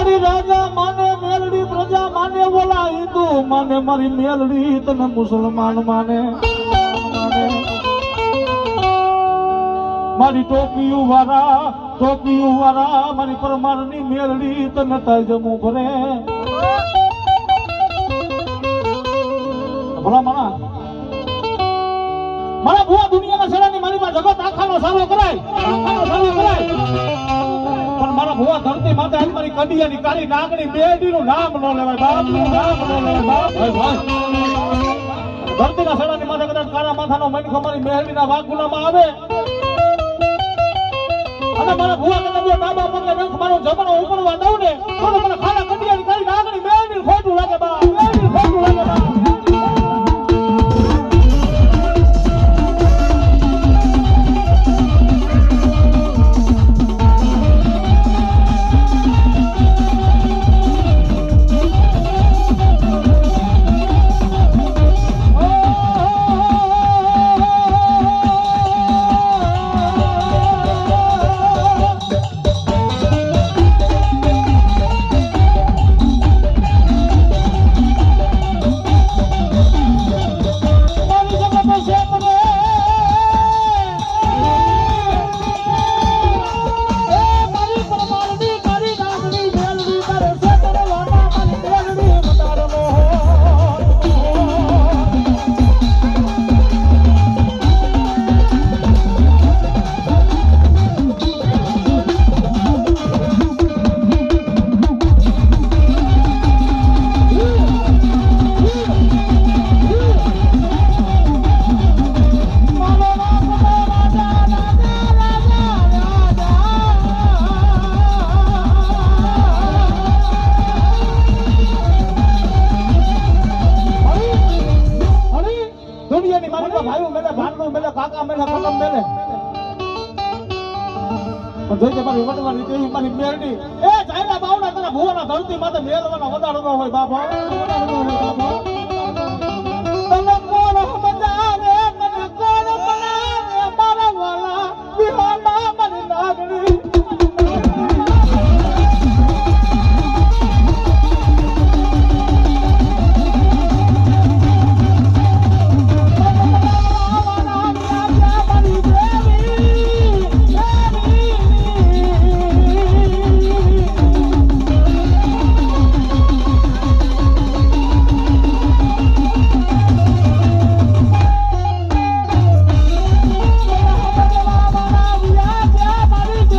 મારી રાજા માને મેલડી, પ્રજા માને બોલા હિન્દુ માને મારી મેલડી, તને મુસલમાન માને. મારી ટોપી વાળા ટોપી વાળા મારી પરમારની મેલડી, તને તાઈ જમું ભરે. ભલા મારા મારા ભુવા દુનિયાના છેડાની મારી પાસે જગત આખાનો સારો કરાય. આખાનો સારો કરાય. ભુવા ધરતી માથે આજ મારી કડિયાની કાળી નાગણી બેડીનું નામ ન લેવાય બાપનું નામ ન લેવાય બાપ. ધરતીના છેડાની માથે કદાચ કાળા માથાનો મનખો મારી મેહડીના વાઘ ગુલામાં આવે. અને મારા ભુવા કદાચ ડાબા પગે નખ મારો જમણો ઉપડવા દઉં ને તો મને દુનિયાની મારી તો ભાઈઓ મેલે ભાનુ મેલે, કાકા મેલે કલમ મેલે. પણ જોઈ કે મારી વટવાની દેવી મારી મેરડી એ જાયલા બાવડા તને ભુવાના ધરતી માથે મેલવાના વધારો ન વધારો ન હોય બાપા.